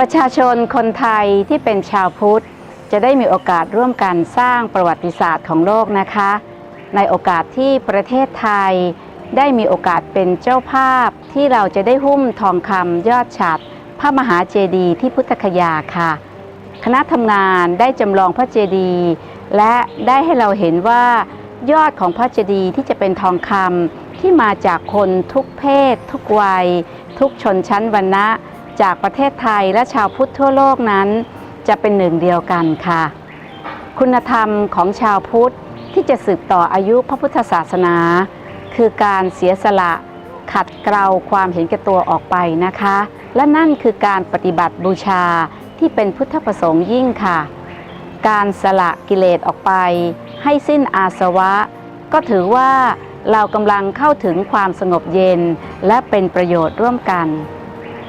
ประชาชนคนไทยที่เป็นชาวพุทธ จะได้มีโอกาสร่วมกันสร้างประวัติศาสตร์ของโลกนะคะ ในโอกาสที่ประเทศไทย ได้มีโอกาสเป็นเจ้าภาพที่เราจะได้หุ้มทองคำยอดฉัตรพระมหาเจดีย์ที่พุทธคยาค่ะ คณะทำงานได้จำลองพระเจดีย์และได้ให้เราเห็นว่ายอดของพระเจดีย์ที่จะเป็นทองคำที่มาจากคนทุกเพศ ทุกวัย ทุกชนชั้นวรรณะ จากประเทศไทยและชาวพุทธทั่วโลกนั้น จะเป็นหนึ่งเดียวกันค่ะ คุณธรรมของชาวพุทธที่จะสืบต่ออายุพระพุทธศาสนา คือการเสียสละขัดเกลาความเห็นแก่ตัวออกไปนะคะ และนั่นคือการปฏิบัติบูชาที่เป็นพุทธประสงค์ยิ่งค่ะ การสละกิเลสออกไป ให้สิ้นอาสวะ ก็ถือว่าเรากำลังเข้าถึงความสงบเย็นและเป็นประโยชน์ร่วมกัน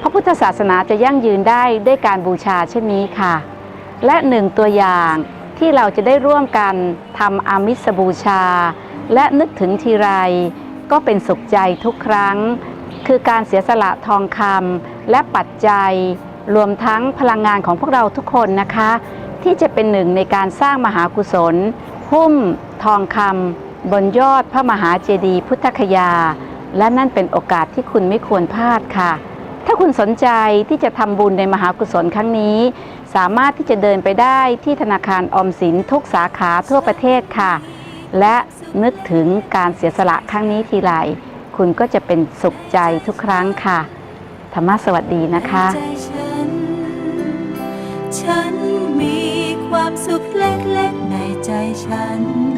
พระพุทธศาสนาจะยั่งยืนได้ด้วยการบูชาเช่นนี้ค่ะ และหนึ่งตัวอย่างที่เราจะได้ร่วมกันทำอามิสบูชา และนึกถึงทีไรก็เป็นสุขใจทุกครั้ง คือการเสียสละทองคำและปัจจัย รวมทั้งพลังงานของพวกเราทุกคนนะคะ ที่จะเป็นหนึ่งในการสร้างมหากุศล หุ้ม ทองคำบนยอดพระมหาเจดีย์พุทธคยา และนั่นเป็นโอกาสที่คุณไม่ควรพลาดค่ะ ถ้าคุณสนใจที่จะทำบุญในมหากุศลครั้งนี้ สามารถที่จะเดินไปได้ที่ธนาคารออมสินทุกสาขาทั่วประเทศค่ะ และนึกถึงการเสียสละครั้งนี้ทีไรคุณก็จะเป็นสุขใจทุกครั้งค่ะ ธรรมะสวัสดีนะคะ ใจฉัน ฉันมีความสุขเล็กๆในใจฉัน